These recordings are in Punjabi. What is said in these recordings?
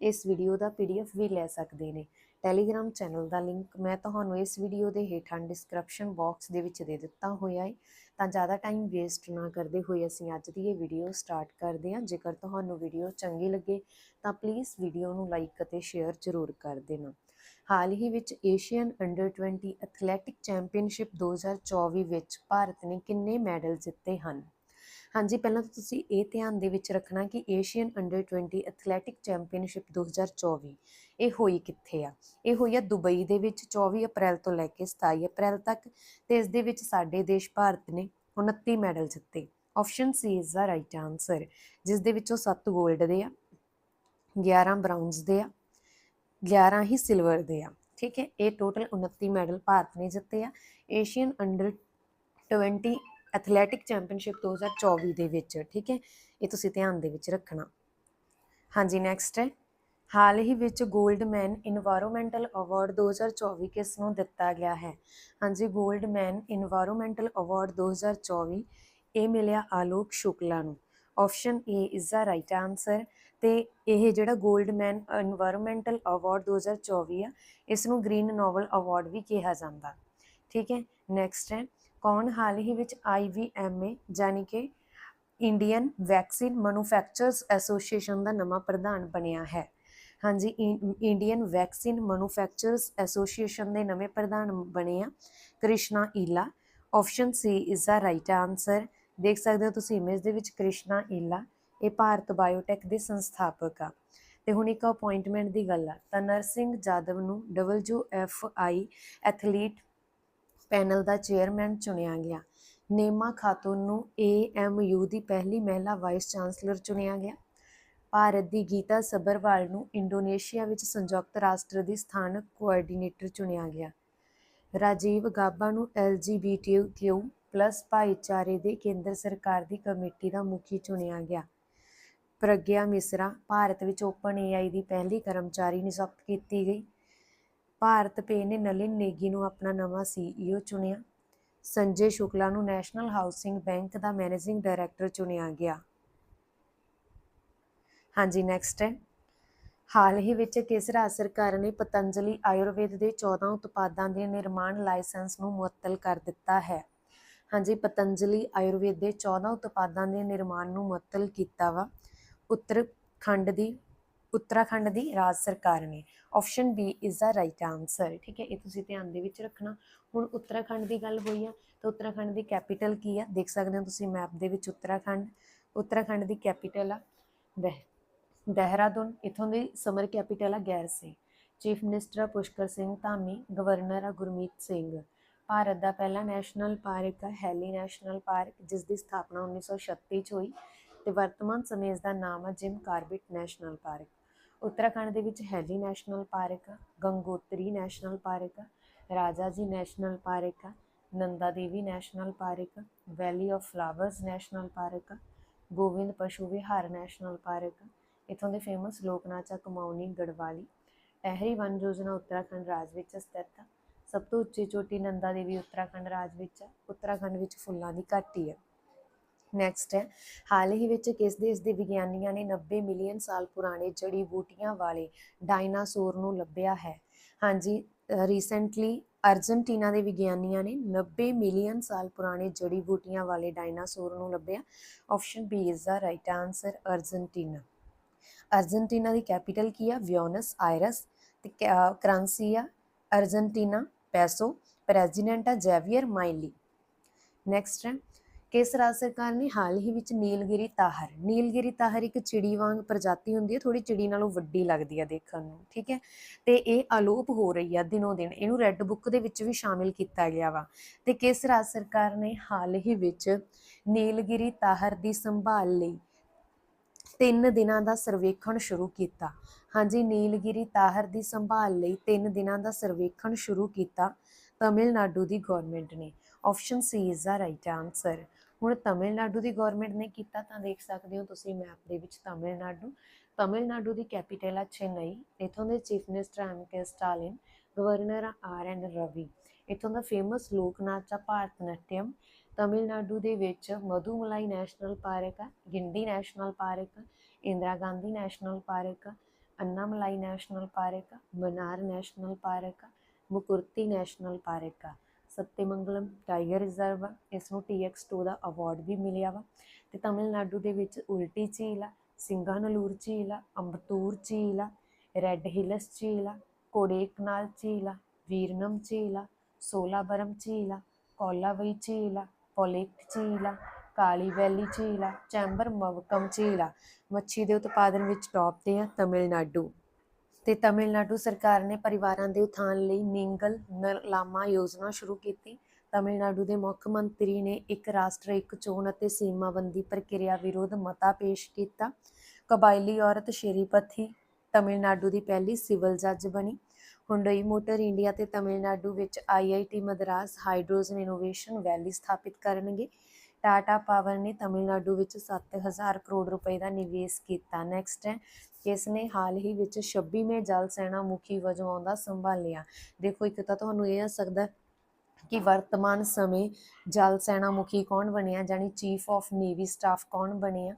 ਇਸ ਵੀਡੀਓ ਦਾ ਪੀਡੀਐਫ ਵੀ ਲੈ ਸਕਦੇ ਨੇ। ਟੈਲੀਗ੍ਰਾਮ ਚੈਨਲ ਦਾ ਲਿੰਕ ਮੈਂ ਤੁਹਾਨੂੰ ਇਸ ਵੀਡੀਓ ਦੇ ਹੇਠਾਂ ਡਿਸਕ੍ਰਿਪਸ਼ਨ ਬਾਕਸ ਦੇ ਵਿੱਚ ਦੇ ਦਿੱਤਾ ਹੋਇਆ ਹੈ ਤਾਂ ਜ਼ਿਆਦਾ ਟਾਈਮ ਵੇਸਟ ਨਾ ਕਰਦੇ ਹੋਏ ਅਸੀਂ ਅੱਜ ਦੀ ਇਹ ਵੀਡੀਓ ਸਟਾਰਟ ਕਰਦੇ ਹਾਂ। ਜੇਕਰ ਤੁਹਾਨੂੰ ਵੀਡੀਓ ਚੰਗੀ ਲੱਗੇ, ਤਾਂ ਪਲੀਜ਼ ਵੀਡੀਓ ਨੂੰ ਲਾਈਕ ਅਤੇ ਸ਼ੇਅਰ ਜ਼ਰੂਰ ਕਰ ਦੇਣਾ। ਹਾਲ ਹੀ ਵਿੱਚ ਏਸ਼ੀਅਨ ਅੰਡਰ 20 ਐਥਲੈਟਿਕ ਚੈਂਪੀਅਨਸ਼ਿਪ 2024 ਵਿੱਚ ਭਾਰਤ ਨੇ ਕਿੰਨੇ ਮੈਡਲ ਜਿੱਤੇ ਹਨ? ਹਾਂਜੀ, ਪਹਿਲਾਂ ਤਾਂ ਤੁਸੀਂ ਇਹ ਧਿਆਨ ਦੇ ਵਿੱਚ ਰੱਖਣਾ ਕਿ ਏਸ਼ੀਅਨ ਅੰਡਰ 20 ਐਥਲੈਟਿਕ ਚੈਂਪੀਅਨਸ਼ਿਪ 2024 ਇਹ ਹੋਈ ਕਿੱਥੇ ਆ? ਇਹ ਹੋਈ ਆ ਦੁਬਈ ਦੇ ਵਿੱਚ 24 ਅਪ੍ਰੈਲ ਤੋਂ ਲੈ ਕੇ 27 ਅਪ੍ਰੈਲ ਤੱਕ ਤੇ ਇਸ ਦੇ ਵਿੱਚ ਸਾਡੇ ਦੇਸ਼ ਭਾਰਤ ਨੇ 29 ਮੈਡਲ ਜਿੱਤੇ। Option C is the right answer ਜਿਸ ਦੇ ਵਿੱਚੋਂ 7 골ਡ ਦੇ ਆ 11 ਬ੍ਰਾਊਨਜ਼ ਦੇ ਆ 11 ਹੀ ਸਿਲਵਰ ਦੇ ਆ। ਠੀਕ ਹੈ, ਇਹ ਟੋਟਲ 29 ਮੈਡਲ ਭਾਰਤ ਨੇ ਜਿੱਤੇ ਆ। ਏਸ਼ੀਅਨ ਅੰਡਰ 20 ਐਥਲੈਟਿਕ ਚੈਂਪੀਅਨਸ਼ਿਪ 2024 ਦੇ ਵਿੱਚ, ਠੀਕ ਹੈ? ਇਹ ਤੁਸੀਂ ਧਿਆਨ ਦੇ ਵਿੱਚ ਰੱਖਣਾ। ਹਾਂਜੀ ਨੈਕਸਟ ਹੈ। ਹਾਲ ਹੀ ਵਿੱਚ ਗੋਲਡ ਮੈਨ এনवायरमेंटल ਅਵਾਰਡ 2024 ਕਿਸ ਨੂੰ ਦਿੱਤਾ ਗਿਆ ਹੈ? ਹਾਂਜੀ ਗੋਲਡ ਮੈਨ এনवायरमेंटल ਅਵਾਰਡ 2024 ਇਹ ਮਿਲਿਆ ਆਲੋਕ ਸ਼ੁਕਲਾ ਨੂੰ। Option A is the right answer ਤੇ ਇਹ ਜਿਹੜਾ ਗੋਲਡ ਮੈਨ এনवायरमेंटल ਅਵਾਰਡ 2024 ਆ, ਇਸ ਨੂੰ ਗ੍ਰੀਨ ਨੋਵਲ ਅਵਾਰਡ ਵੀ ਕਿਹਾ ਜਾਂਦਾ। ਠੀਕ ਹੈ? ਨੈਕਸਟ ਹੈ। ਕੌਣ ਹਾਲ ਹੀ ਵਿੱਚ ਆਈਵੀਐਮਏ ਯਾਨੀ ਕਿ ਇੰਡੀਅਨ ਵੈਕਸੀਨ ਮੈਨੂਫੈਕਚਰਰਸ ਐਸੋਸੀਏਸ਼ਨ ਦਾ ਨਵਾਂ ਪ੍ਰਧਾਨ ਬਣਿਆ ਹੈ। ਹਾਂਜੀ ਇੰਡੀਅਨ ਵੈਕਸੀਨ ਮੈਨੂਫੈਕਚਰਰਸ ਐਸੋਸੀਏਸ਼ਨ ਦੇ ਨਵੇਂ ਪ੍ਰਧਾਨ ਬਣੇ ਆ Krishna Ella. Option C is the right answer. ਦੇਖ ਸਕਦੇ ਹੋ ਤੁਸੀਂ ਇਮੇਜ ਦੇ ਵਿੱਚ ਕ੍ਰਿਸ਼ਨਾ ਈਲਾ, ਇਹ ਭਾਰਤ ਬਾਇਓਟੈਕ ਦੇ ਸੰਸਥਾਪਕ ਆ। ਤੇ ਹੁਣ ਇੱਕ ਅਪਾਇੰਟਮੈਂਟ ਦੀ ਗੱਲ ਆ। ਤਾਂ ਨਰਸਿੰਘ ਜਾਦਵ ਨੂੰ ਡਬਲਯੂਐਫਆਈ ਐਥਲੀਟ ਪੈਨਲ ਦਾ ਚੇਅਰਮੈਨ ਚੁਣਿਆ ਗਿਆ। ਨੇਮਾ ਖਾਤੂਨ ਨੂੰ ਏਐਮਯੂ ਦੀ ਪਹਿਲੀ ਮਹਿਲਾ ਵਾਈਸ ਚਾਂਸਲਰ ਚੁਣਿਆ ਗਿਆ। ਭਾਰਤ ਦੀ ਗੀਤਾ ਸਬਰਵਾਲ ਨੂੰ ਇੰਡੋਨੇਸ਼ੀਆ ਵਿੱਚ ਸੰਯੁਕਤ ਰਾਸ਼ਟਰ ਦੀ ਸਥਾਨਕ ਕੋਆਰਡੀਨੇਟਰ ਚੁਣਿਆ ਗਿਆ। ਰਾਜੀਵ ਗਾਬਾ ਨੂੰ ਐਲਜੀਬੀਟੀਕਿਊ ਪਲੱਸ ਭਾਈਚਾਰੇ ਦੇ ਕੇਂਦਰ ਸਰਕਾਰ ਦੀ ਕਮੇਟੀ ਦਾ ਮੁਖੀ ਚੁਣਿਆ ਗਿਆ। ਪ੍ਰਗਿਆ ਮਿਸਰਾ ਭਾਰਤ ਵਿੱਚ ਓਪਨ ਏਆਈ ਦੀ ਪਹਿਲੀ ਕਰਮਚਾਰੀ ਨਿਯੁਕਤ ਕੀਤੀ ਗਈ। ਭਾਰਤ ਪੇ ਨੇ ਨਲਿਨ ਨੇਗੀ ਨੂੰ ਆਪਣਾ ਨਵਾਂ ਸੀਈਓ ਚੁਣਿਆ। ਸੰਜੇ ਸ਼ੁਕਲਾ ਨੂੰ ਨੈਸ਼ਨਲ ਹਾਊਸਿੰਗ ਬੈਂਕ ਦਾ ਮੈਨੇਜਿੰਗ ਡਾਇਰੈਕਟਰ ਚੁਣਿਆ ਗਿਆ। ਹਾਂਜੀ ਨੈਕਸਟ ਹੈ। ਹਾਲ ਹੀ ਵਿੱਚ ਕਿਸ ਰਾਜ ਸਰਕਾਰ ਨੇ ਪਤੰਜਲੀ ਆਯੁਰਵੇਦ ਦੇ 14 ਉਤਪਾਦਾਂ ਦੇ ਨਿਰਮਾਣ ਲਾਇਸੈਂਸ ਨੂੰ ਮੁਅੱਤਲ ਕਰ ਦਿੱਤਾ ਹੈ? ਹਾਂਜੀ, ਪਤੰਜਲੀ ਆਯੁਰਵੇਦ ਦੇ 14 ਉਤਪਾਦਾਂ ਦੇ ਨਿਰਮਾਣ ਨੂੰ ਮੁਅੱਤਲ ਕੀਤਾ ਵਾ। ਉੱਤਰਖੰਡ ਦੀ ਉੱਤਰਾਖੰਡ ਦੀ ਰਾਜ ਸਰਕਾਰ ਨੇ option B is the right answer ਠੀਕ ਹੈ, ਇਹ ਤੁਸੀਂ ਧਿਆਨ ਦੇ ਵਿੱਚ ਰੱਖਣਾ। ਹੁਣ ਉੱਤਰਾਖੰਡ ਦੀ ਗੱਲ ਹੋਈ ਆ, ਤਾਂ ਉੱਤਰਾਖੰਡ ਦੀ ਕੈਪੀਟਲ ਕੀ ਆ? ਦੇਖ ਸਕਦੇ ਹੋ ਤੁਸੀਂ ਮੈਪ ਦੇ ਵਿੱਚ ਉੱਤਰਾਖੰਡ ਉੱਤਰਾਖੰਡ ਦੀ ਕੈਪੀਟਲ ਆ, ਦਹਿ, ਦੇਹਰਾਦੂਨ, ਇਥੋਂ ਦੀ ਸਮਰ ਕੈਪੀਟਲ ਆ, ਗੈਰ ਸਿੰਘ। ਚੀਫ ਮਿਨਿਸਟਰ ਆ ਪੁਸ਼ਕਰ ਸਿੰਘ ਧਾਮੀ ਗਵਰਨਰ ਆ ਗੁਰਮੀਤ ਸਿੰਘ। ਭਾਰਤ ਦਾ ਪਹਿਲਾ ਨੈਸ਼ਨਲ ਪਾਰਕ ਆ ਹੈਲੀ ਨੈਸ਼ਨਲ ਪਾਰਕ ਜਿਸ ਦੀ ਸਥਾਪਨਾ 1936 ਚ ਹੋਈ ਤੇ ਵਰਤਮਾਨ ਸਮੇਂ ਇਸ ਦਾ ਨਾਮ ਆ Jim Corbett national park Uttarakhand ਦੇ ਵਿੱਚ ਹੈਲੀ ਨੈਸ਼ਨਲ ਪਾਰਕ ਆ ਗੰਗੋਤਰੀ ਨੈਸ਼ਨਲ ਪਾਰਕ ਆ ਰਾਜਾ ਜੀ ਨੈਸ਼ਨਲ ਪਾਰਕ ਆ Nanda Devi national park, valley of flowers national park, Govind Pashu Vihar national park, ਇਥੋਂ ਦੇ ਫੇਮਸ ਲੋਕ ਨਾਚ ਕਮਾਉਣੀ ਗੜਵਾਲੀ ਟਹਿਰੀ ਵਨ ਯੋਜਨਾ ਉੱਤਰਾਖੰਡ ਰਾਜ ਵਿੱਚ ਸਥਿਤ ਆ ਸਭ ਤੋਂ ਉੱਚੀ ਚੋਟੀ ਨੰਦਾ ਦੇਵੀ ਉੱਤਰਾਖੰਡ ਰਾਜ ਵਿੱਚ ਆ ਉੱਤਰਾਖੰਡ ਵਿੱਚ ਫੁੱਲਾਂ ਦੀ ਘਾਟੀ ਹੈ। ਨੈਕਸਟ ਹੈ। ਹਾਲ ਹੀ ਵਿੱਚ ਕਿਸ ਦੇਸ਼ ਦੇ ਵਿਗਿਆਨੀਆਂ ਨੇ 90 ਮਿਲੀਅਨ ਸਾਲ ਪੁਰਾਣੇ ਜੜੀ ਬੂਟੀਆਂ ਵਾਲੇ ਡਾਇਨਾਸੌਰ ਨੂੰ ਲੱਭਿਆ ਹੈ? ਹਾਂਜੀ ਰੀਸੈਂਟਲੀ ਅਰਜਨਟੀਨਾ ਦੇ ਵਿਗਿਆਨੀਆਂ ਨੇ 90 ਮਿਲੀਅਨ ਸਾਲ ਪੁਰਾਣੇ ਜੜੀ ਬੂਟੀਆਂ ਵਾਲੇ ਡਾਇਨਾਸੌਰ ਨੂੰ ਲੱਭਿਆ। Option B is the right answer Argentina. Argentina the capital ਕੀ ਆ? ਵਿਓਨਸ ਆਇਰਸ ਤੇ ਕਰੰਸੀ ਆ ਅਰਜਨਟੀਨਾ, ਪੈਸੋ। ਪ੍ਰੈਜ਼ੀਡੈਂਟ ਆ ਜੈਵੀਅਰ ਮਾਈਲੀ ਨੈਕਸਟ ਹੈ। ਕਿਸ ਰਾਜ ਸਰਕਾਰ ਨੇ ਹਾਲ ਹੀ ਵਿੱਚ ਨੀਲਗਿਰੀ ਤਾਹਰ ਨੀਲਗਿਰੀ ਤਾਹਰ ਇੱਕ ਚਿੜੀ ਵਾਂਗ ਪ੍ਰਜਾਤੀ ਹੁੰਦੀ ਹੈ ਥੋੜੀ ਚਿੜੀ ਨਾਲੋਂ ਵੱਡੀ ਲੱਗਦੀ ਹੈ ਦੇਖਣ ਨੂੰ, ਠੀਕ ਹੈ? ਤੇ ਇਹ ਅਲੋਪ ਹੋ ਰਹੀ ਹੈ ਦਿਨੋ ਦਿਨ ਇਹਨੂੰ ਰੈੱਡ ਬੁੱਕ ਦੇ ਵਿੱਚ ਵੀ ਸ਼ਾਮਿਲ ਕੀਤਾ ਗਿਆ ਵਾ। ਤੇ ਕਿਸ ਰਾਜ ਸਰਕਾਰ ਨੇ ਹਾਲ ਹੀ ਵਿੱਚ ਨੀਲਗਿਰੀ ਤਾਹਰ ਦੀ ਸੰਭਾਲ ਲਈ ਤਿੰਨ ਦਿਨਾਂ ਦਾ ਸਰਵੇਖਣ ਸ਼ੁਰੂ ਕੀਤਾ? ਹਾਂਜੀ, ਨੀਲਗਿਰੀ ਤਾਹਰ ਦੀ ਸੰਭਾਲ ਲਈ ਤਿੰਨ ਦਿਨਾਂ ਦਾ ਸਰਵੇਖਣ ਸ਼ੁਰੂ ਕੀਤਾ ਤਮਿਲਨਾਡੂ ਦੀ ਗਵਰਨਮੈਂਟ ਨੇ। Option C is the right answer ਹੁਣ ਤਮਿਲਨਾਡੂ ਦੀ ਗਵਰਨਮੈਂਟ ਨੇ ਕੀਤਾ ਤਾਂ ਦੇਖ ਸਕਦੇ ਹੋ ਤੁਸੀਂ ਮੈਪ ਦੇ ਵਿੱਚ ਤਮਿਲਨਾਡੂ। ਤਮਿਲਨਾਡੂ ਦੀ ਕੈਪੀਟਲ ਆ ਚੇਨਈ, ਇਥੋਂ ਦੇ chief minister M K Stalin governor R N Ravi. ਇਥੋਂ ਦਾ ਫੇਮਸ ਲੋਕ ਨਾਚ ਆ ਭਾਰਤ ਨਾਟਿਅਮ। ਤਮਿਲਨਾਡੂ ਦੇ ਵਿੱਚ ਮਧੂਮਲਾਈ ਨੈਸ਼ਨਲ ਪਾਰਕ ਆ, Guindy national park Indira Gandhi national park Annamalai national park ਆ, ਮਨਾਰ ਨੈਸ਼ਨਲ ਪਾਰਕ ਆ, ਮੁਕੁਰਤੀ ਨੈਸ਼ਨਲ ਪਾਰਕ ਆ। ਸੱਤੇਮੰਗਲਮ ਟਾਈਗਰ ਰਿਜ਼ਰਵ ਆ ਇਸ ਨੂੰ TX2 ਦਾ ਅਵਾਰਡ ਵੀ ਮਿਲਿਆ ਵਾ ਤੇ ਤਾਮਿਲਨਾਡੂ ਦੇ ਵਿੱਚ ਉਲਟੀ ਝੀਲ ਆ ਸਿੰਗਾਨਲੂਰ ਝੀਲ ਆ ਅੰਬਤੂਰ ਝੀਲ ਆ ਰੈੱਡ ਹਿਲਸ ਝੀਲ ਆ ਕੋਡੇਕਨਾਲ ਝੀਲ ਆ ਵੀਰਨਮ ਝੀਲ ਆ ਸੋਲਾਬਰਮ ਝੀਲ ਆ ਕੋਲਾਵਈ ਝੀਲ ਆ ਪੋਲੇਕਟ ਝੀਲ ਆ ਕਾਲੀ ਵੈਲੀ ਝੀਲ ਆ ਚੈਂਬਰ ਮਵਕਮ ਝੀਲ ਆ ਮੱਛੀ ਦੇ ਉਤਪਾਦਨ ਵਿੱਚ ਟੌਪ ਤੇ ਆ ਤਮਿਲਨਾਡੂ ਤੇ ਤਮਿਲਨਾਡੂ ਸਰਕਾਰ ਨੇ ਪਰਿਵਾਰਾਂ ਦੇ ਉਥਾਨ ਲਈ ਨਿੰਗਲ ਨਲਾਮਾ ਯੋਜਨਾ ਸ਼ੁਰੂ ਕੀਤੀ। ਤਮਿਲਨਾਡੂ ਦੇ ਮੁੱਖ ਮੰਤਰੀ ਨੇ ਇੱਕ ਰਾਸ਼ਟਰ, ਇੱਕ ਚੋਣ ਅਤੇ ਸੀਮਾਬੰਦੀ ਪ੍ਰਕਿਰਿਆ ਵਿਰੁੱਧ ਮਤਾ ਪੇਸ਼ ਕੀਤਾ। ਕਬਾਇਲੀ ਔਰਤ ਸ਼੍ਰੀਪਤੀ ਤਮਿਲਨਾਡੂ ਦੀ ਪਹਿਲੀ ਸਿਵਲ ਜੱਜ ਬਣੀ। ਹੁੰਡਈ ਮੋਟਰ ਇੰਡੀਆ ਤੇ ਤਮਿਲਨਾਡੂ ਵਿੱਚ IIT Madras hydrogen innovation valley ਸਥਾਪਿਤ ਕਰਨਗੇ। ਟਾਟਾ ਪਾਵਰ ਨੇ ਤਮਿਲਨਾਡੂ ਵਿੱਚ 7000 ਕਰੋੜ ਰੁਪਏ ਦਾ ਨਿਵੇਸ਼ ਕੀਤਾ। ਨੈਕਸਟ ਹੈ ਇਸ ਨੇ ਹਾਲ ਹੀ ਵਿੱਚ 26ਵੇਂ ਜਲ ਸੈਨਾ ਮੁਖੀ ਵਜੋਂ ਆਉਂਦਾ ਸੰਭਾਲਿਆ। ਦੇਖੋ, ਇੱਕ ਤਾਂ ਤੁਹਾਨੂੰ ਇਹ ਆ ਸਕਦਾ ਕਿ ਵਰਤਮਾਨ ਸਮੇਂ ਜਲ ਸੈਨਾ ਮੁਖੀ ਕੌਣ ਬਣਿਆ ਜਾਨੀ ਚੀਫ ਆਫ ਨੇਵੀ ਸਟਾਫ ਕੌਣ ਬਣਿਆ?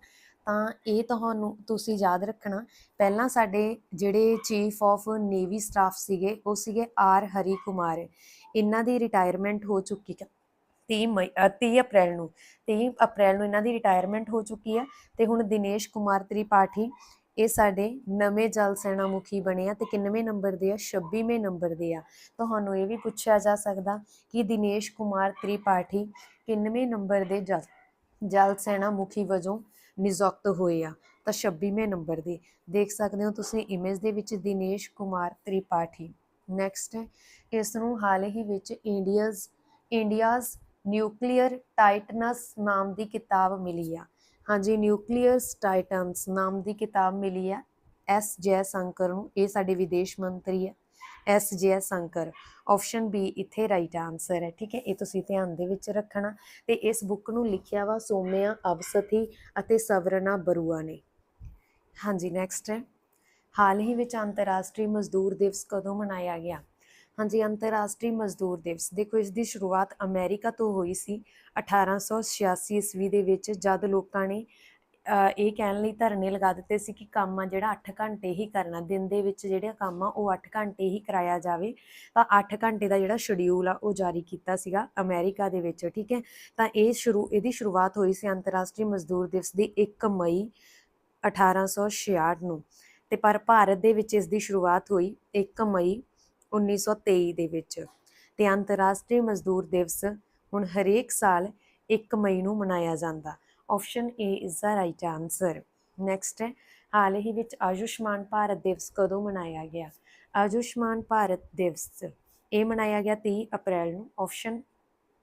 ਤਾਂ ਇਹ ਤੁਹਾਨੂੰ, ਤੁਸੀਂ ਯਾਦ ਰੱਖਣਾ, ਪਹਿਲਾਂ ਸਾਡੇ ਜਿਹੜੇ ਚੀਫ ਆਫ ਨੇਵੀ ਸਟਾਫ ਸੀਗੇ, ਉਹ ਸੀਗੇ ਆਰ ਹਰੀ ਕੁਮਾਰ। ਇਹਨਾਂ ਦੀ ਰਿਟਾਇਰਮੈਂਟ ਹੋ ਚੁੱਕੀ ਹੈ। 30 ਮਈ ਅ, 30 ਅਪ੍ਰੈਲ ਨੂੰ 30 ਅਪ੍ਰੈਲ ਨੂੰ ਇਹਨਾਂ ਦੀ ਰਿਟਾਇਰਮੈਂਟ ਹੋ ਚੁੱਕੀ ਹੈ ਤੇ ਹੁਣ ਦਿਨੇਸ਼ ਕੁਮਾਰ ਤ੍ਰਿਪਾਠੀ ਇਹ ਸਾਡੇ ਨਵੇਂ ਜਲ ਸੈਨਾ ਮੁਖੀ ਬਣੇ ਆ ਤੇ ਕਿੰਨਵੇਂ ਨੰਬਰ ਦੇ ਆ 26ਵੇਂ ਨੰਬਰ ਦੇ ਆ। ਤੁਹਾਨੂੰ ਇਹ ਵੀ ਪੁੱਛਿਆ ਜਾ ਸਕਦਾ ਕਿ ਦਿਨੇਸ਼ ਕੁਮਾਰ ਤ੍ਰਿਪਾਠੀ ਕਿੰਨਵੇਂ ਨੰਬਰ ਦੇ ਜਲ ਜਲ ਸੈਨਾ ਮੁਖੀ ਵਜੋਂ ਨਿਯੁਕਤ ਹੋਏ ਆ ਤਾਂ 26ਵੇਂ ਨੰਬਰ ਦੇ। ਦੇਖ ਸਕਦੇ ਹੋ ਤੁਸੀਂ ਇਮੇਜ ਦੇ ਵਿੱਚ ਦਿਨੇਸ਼ ਕੁਮਾਰ ਤ੍ਰਿਪਾਠੀ। ਨੈਕਸਟ ਹੈ ਇਸ ਨੂੰ ਹਾਲ ਹੀ ਵਿੱਚ ਇੰਡੀਆਜ਼ ਇੰਡੀਆਜ਼ ਨਿਊਕਲੀਅਰ ਟਾਈਟਨਸ ਨਾਮ ਦੀ ਕਿਤਾਬ ਮਿਲੀ ਆ। ਹਾਂਜੀ ਨਿਊਕਲੀਅਸ ਟਾਈਟਨਸ ਨਾਮ ਦੀ ਕਿਤਾਬ ਮਿਲੀ ਆ। ਐਸ ਜੈ ਸ਼ੰਕਰ ਨੂੰ, ਇਹ ਸਾਡੇ ਵਿਦੇਸ਼ ਮੰਤਰੀ ਹੈ S Jaishankar, option B ਇੱਥੇ ਰਾਈਟ ਆਨਸਰ ਹੈ, ਠੀਕ ਹੈ? ਇਹ ਤੁਸੀਂ ਧਿਆਨ ਦੇ ਵਿੱਚ ਰੱਖਣਾ। ਤੇ ਇਸ ਬੁੱਕ ਨੂੰ ਲਿਖਿਆ ਵਾ ਸੋਮਿਆ ਅਵਸਥੀ ਅਤੇ ਸਵਰਨਾ ਬਰੂਆ ਨੇ। ਹਾਂਜੀ ਨੈਕਸਟ ਹੈ। ਹਾਲ ਹੀ ਵਿੱਚ ਅੰਤਰਰਾਸ਼ਟਰੀ ਮਜ਼ਦੂਰ ਦਿਵਸ ਕਦੋਂ ਮਨਾਇਆ ਗਿਆ? ਹਾਂਜੀ, ਅੰਤਰਰਾਸ਼ਟਰੀ ਮਜ਼ਦੂਰ ਦਿਵਸ। ਦੇਖੋ, ਇਸ ਦੀ ਸ਼ੁਰੂਆਤ ਅਮਰੀਕਾ ਤੋਂ ਹੋਈ ਸੀ 1886 ਈਸਵੀ ਦੇ ਵਿੱਚ, ਜਦ ਲੋਕਾਂ ਨੇ ਇਹ ਕਹਿਣ ਲਈ ਧਰਨੇ ਲਗਾ ਦਿੱਤੇ ਸੀ ਕਿ ਕੰਮ ਆ ਜਿਹੜਾ 8 ਘੰਟੇ ਹੀ ਕਰਨਾ, ਦਿਨ ਦੇ ਵਿੱਚ ਜਿਹੜੇ ਕੰਮ ਆ ਉਹ 8 ਘੰਟੇ ਹੀ ਕਰਾਇਆ ਜਾਵੇ, ਤਾਂ 8 ਘੰਟੇ ਦਾ ਜਿਹੜਾ ਸ਼ਡਿਊਲ ਆ ਉਹ ਜਾਰੀ ਕੀਤਾ ਸੀਗਾ ਅਮਰੀਕਾ ਦੇ ਵਿੱਚ, ਠੀਕ ਹੈ? ਤਾਂ ਇਹ ਸ਼ੁਰੂ, ਇਹਦੀ ਸ਼ੁਰੂਆਤ ਹੋਈ ਸੀ ਅੰਤਰਰਾਸ਼ਟਰੀ ਮਜ਼ਦੂਰ ਦਿਵਸ ਦੀ 1 ਮਈ 1866 ਨੂੰ, ਤੇ ਪਰ ਭਾਰਤ ਦੇ ਵਿੱਚ ਇਸ ਦੀ ਸ਼ੁਰੂਆਤ ਹੋਈ 1 ਮਈ 1923 ਦੇ ਵਿੱਚ ਤੇ ਅੰਤਰਰਾਸ਼ਟਰੀ ਮਜ਼ਦੂਰ ਦਿਵਸ ਹੁਣ ਹਰੇਕ ਸਾਲ 1 ਮਈ ਨੂੰ ਮਨਾਇਆ ਜਾਂਦਾ। Option A is the right answer next ਹੈ ਹਾਲ ਹੀ ਵਿੱਚ ਆਯੁਸ਼ਮਾਨ ਭਾਰਤ ਦਿਵਸ ਕਦੋਂ ਮਨਾਇਆ ਗਿਆ? ਆਯੁਸ਼ਮਾਨ ਭਾਰਤ ਦਿਵਸ, ਇਹ ਮਨਾਇਆ ਗਿਆ 30 ਅਪ੍ਰੈਲ ਨੂੰ। ਆਪਸ਼ਨ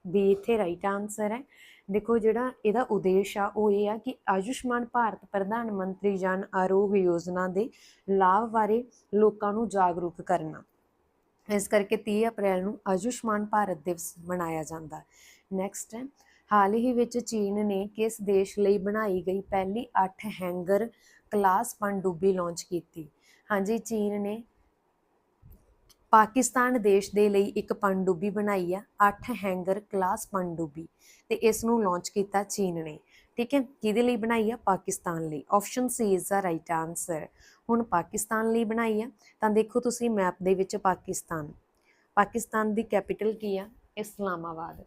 ਬੀ ਇੱਥੇ ਰਾਈਟ ਆਨਸਰ ਹੈ। ਦੇਖੋ ਜਿਹੜਾ ਇਹਦਾ ਉਦੇਸ਼ ਆ, ਉਹ ਇਹ ਆ ਕਿ ਆਯੁਸ਼ਮਾਨ ਭਾਰਤ ਪ੍ਰਧਾਨ ਮੰਤਰੀ ਜਨ ਆਰੋਗ ਯੋਜਨਾ ਦੇ ਲਾਭ ਬਾਰੇ ਲੋਕਾਂ ਨੂੰ ਜਾਗਰੂਕ ਕਰਨਾ। ਇਸ ਕਰਕੇ 30 ਅਪ੍ਰੈਲ ਨੂੰ ਆਯੁਸ਼ਮਾਨ ਭਾਰਤ ਦਿਵਸ ਮਨਾਇਆ ਜਾਂਦਾ। ਨੈਕਸਟ ਹੈ, ਹਾਲ ਹੀ ਵਿੱਚ ਚੀਨ ਨੇ ਕਿਸ ਦੇਸ਼ ਲਈ ਬਣਾਈ ਗਈ ਪਹਿਲੀ 8 ਹੈਂਗਰ ਕਲਾਸ ਪਣਡੁੱਬੀ ਲਾਂਚ ਕੀਤੀ? ਹਾਂਜੀ, ਚੀਨ ਨੇ ਪਾਕਿਸਤਾਨ ਦੇਸ਼ ਦੇ ਲਈ ਇੱਕ ਪਣਡੁੱਬੀ ਬਣਾਈ ਆ 8 ਹੈਂਗਰ ਕਲਾਸ ਪਣਡੁੱਬੀ ਤੇ ਇਸ ਨੂੰ ਲਾਂਚ ਕੀਤਾ ਚੀਨ ਨੇ। ਠੀਕ ਹੈ, ਕਿਹਦੇ ਲਈ ਬਣਾਈ ਆ? ਪਾਕਿਸਤਾਨ ਲਈ। Option C is the right answer ਹੁਣ ਪਾਕਿਸਤਾਨ ਲਈ ਬਣਾਈ ਆ, ਤਾਂ ਦੇਖੋ ਤੁਸੀਂ ਮੈਪ ਦੇ ਵਿੱਚ ਪਾਕਿਸਤਾਨ। ਪਾਕਿਸਤਾਨ ਦੀ ਕੈਪੀਟਲ ਕੀ ਆ? ਇਸਲਾਮਾਬਾਦ।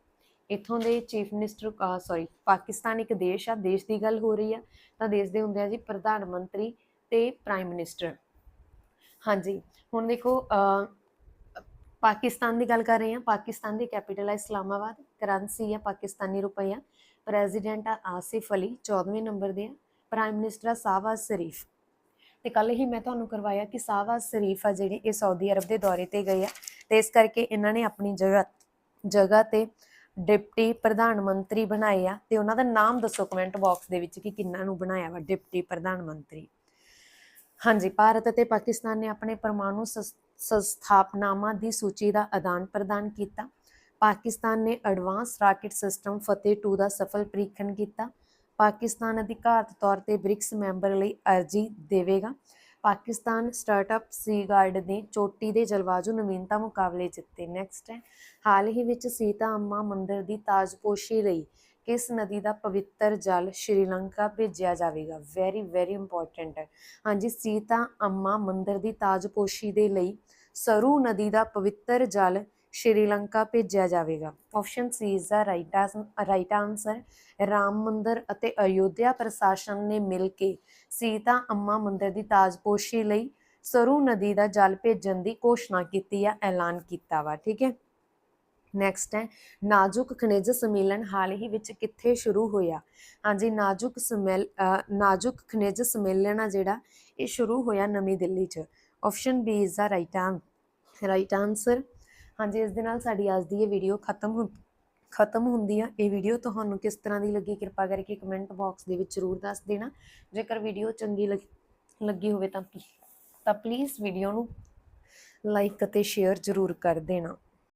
ਇੱਥੋਂ ਦੇ ਚੀਫ ਮਿਨਿਸਟਰ ਸੌਰੀ ਪਾਕਿਸਤਾਨ ਇੱਕ ਦੇਸ਼ ਆ, ਦੇਸ਼ ਦੀ ਗੱਲ ਹੋ ਰਹੀ ਆ, ਤਾਂ ਦੇਸ਼ ਦੇ ਹੁੰਦੇ ਆ ਜੀ ਪ੍ਰਧਾਨ ਮੰਤਰੀ ਤੇ ਪ੍ਰਾਈਮ ਮਿਨਿਸਟਰ ਹਾਂਜੀ, ਹੁਣ ਦੇਖੋ ਪਾਕਿਸਤਾਨ ਦੀ ਗੱਲ ਕਰ ਰਹੇ ਹਾਂ। ਪਾਕਿਸਤਾਨ ਦੀ ਕੈਪੀਟਲ ਹੈ ਇਸਲਾਮਾਬਾਦ ਕਰੰਸੀ ਹੈ ਪਾਕਿਸਤਾਨੀ ਰੁਪਈਆ। ਪ੍ਰੈਜ਼ੀਡੈਂਟ ਆ ਆਸਿਫ ਅਲੀ 14ਵੇਂ ਨੰਬਰ ਦੇ ਆ। ਪ੍ਰਾਈਮ ਮਿਨਿਸਟਰ ਆ ਸਾਵਾਜ਼ ਸ਼ਰੀਫ। ਤੇ ਕੱਲ ਹੀ ਮੈਂ ਤੁਹਾਨੂੰ ਕਰਵਾਇਆ ਕਿ ਸਾਵਾਜ਼ ਸ਼ਰੀਫ ਆ ਜਿਹੜੇ ਇਹ ਸਾਊਦੀ ਅਰਬ ਦੇ ਦੌਰੇ ਤੇ ਗਏ ਆ। ਤੇ ਇਸ ਕਰਕੇ ਇਹਨਾਂ ਨੇ ਆਪਣੀ ਜਗ੍ਹਾ ਜਗ੍ਹਾ ਤੇ ਡਿਪਟੀ ਪ੍ਰਧਾਨ ਮੰਤਰੀ ਬਣਾਏ ਆ। ਤੇ ਉਹਨਾਂ ਦਾ ਨਾਮ ਦੱਸੋ ਕਮੈਂਟ ਬਾਕਸ ਦੇ ਵਿੱਚ ਕਿ ਕਿੰਨਾਂ ਨੂੰ ਬਣਾਇਆ ਵਾ ਡਿਪਟੀ ਪ੍ਰਧਾਨ ਮੰਤਰੀ। ਹਾਂਜੀ, ਭਾਰਤ ਅਤੇ ਪਾਕਿਸਤਾਨ ਨੇ ਆਪਣੇ ਪਰਮਾਣੂ ਸਸ- ਸੰਸਥਾਪਨਾਵਾਂ ਦੀ ਸੂਚੀ ਦਾ ਆਦਾਨ ਪ੍ਰਦਾਨ ਕੀਤਾ। ਪਾਕਿਸਤਾਨ ਨੇ ਐਡਵਾਂਸ ਰਾਕੇਟ ਸਿਸਟਮ ਫਤਿਹ 2 ਦਾ ਸਫਲ ਪ੍ਰੀਖਣ ਕੀਤਾ। ਪਾਕਿਸਤਾਨ ਅਧਿਕਾਰਤ ਤੌਰ ਤੇ ਬ੍ਰਿਕਸ ਮੈਂਬਰ ਲਈ ਅਰਜ਼ੀ ਦੇਵੇਗਾ। ਪਾਕਿਸਤਾਨ ਸਟਾਰਟਅਪ ਸੀ ਗਾਰਡ ਨੇ ਚੋਟੀ ਦੇ ਜਲਵਾਯੂ ਨਵੀਨਤਾ ਮੁਕਾਬਲੇ ਜਿੱਤੇ। ਨੈਕਸਟ ਹੈ। ਹਾਲ ਹੀ ਵਿੱਚ ਸੀਤਾ ਅੰਮਾ ਮੰਦਿਰ ਦੀ ਤਾਜਪੋਸ਼ੀ ਲਈ ਕਿਸ ਨਦੀ ਦਾ ਪਵਿੱਤਰ ਜਲ ਸ਼੍ਰੀਲੰਕਾ ਭੇਜਿਆ ਜਾਵੇਗਾ? ਵੈਰੀ ਵੈਰੀ ਇੰਪੋਰਟੈਂਟ ਹੈ। ਹਾਂਜੀ, ਸੀਤਾ ਅੰਮਾ ਮੰਦਿਰ ਦੀ ਤਾਜਪੋਸ਼ੀ ਦੇ ਲਈ ਸਰੂ ਨਦੀ ਦਾ ਪਵਿੱਤਰ ਜਲ ਸ਼੍ਰੀਲੰਕਾ ਭੇਜਿਆ ਜਾਵੇਗਾ। Option C is the right right answer Ram Mandir ਅਤੇ ਅਯੋਧਿਆ ਪ੍ਰਸ਼ਾਸਨ ਨੇ ਮਿਲ ਕੇ ਸੀਤਾ ਅੰਮਾ ਮੰਦਰ ਦੀ ਤਾਜਪੋਸ਼ੀ ਲਈ ਸਰੂ ਨਦੀ ਦਾ ਜਲ ਭੇਜਣ ਦੀ ਘੋਸ਼ਣਾ ਕੀਤੀ ਆ ਐਲਾਨ ਕੀਤਾ ਵਾ। ਠੀਕ ਹੈ? ਨੈਕਸਟ ਹੈ, ਨਾਜ਼ੁਕ ਖਣਿਜ ਸੰਮੇਲਨ ਹਾਲ ਹੀ ਵਿੱਚ ਕਿੱਥੇ ਸ਼ੁਰੂ ਹੋਇਆ? ਹਾਂਜੀ, ਨਾਜ਼ੁਕ ਸਮੇਲ ਨਾਜ਼ੁਕ ਖਣਿਜ ਸੰਮੇਲਨ ਆ ਜਿਹੜਾ, ਇਹ ਸ਼ੁਰੂ ਹੋਇਆ ਨਵੀਂ ਦਿੱਲੀ 'ਚ। Option B is the right uh right answer ਹਾਂਜੀ, ਇਸ ਦੇ ਨਾਲ ਸਾਡੀ ਅੱਜ ਦੀ ਇਹ ਵੀਡੀਓ ਖਤਮ ਹੋ, ਖਤਮ ਹੁੰਦੀ ਆ। ਇਹ ਵੀਡੀਓ ਤੁਹਾਨੂੰ ਕਿਸ ਤਰ੍ਹਾਂ ਦੀ ਲੱਗੀ, ਕਿਰਪਾ ਕਰਕੇ ਕਮੈਂਟ ਬਾਕਸ ਦੇ ਵਿੱਚ ਜ਼ਰੂਰ ਦੱਸ ਦੇਣਾ। ਜੇਕਰ ਵੀਡੀਓ ਚੰਗੀ ਲੱਗ- ਲੱਗੀ ਹੋਵੇ ਤਾਂ ਤਾਂ ਪਲੀਜ਼ ਵੀਡੀਓ ਨੂੰ ਲਾਈਕ ਅਤੇ ਸ਼ੇਅਰ ਜ਼ਰੂਰ ਕਰ ਦੇਣਾ।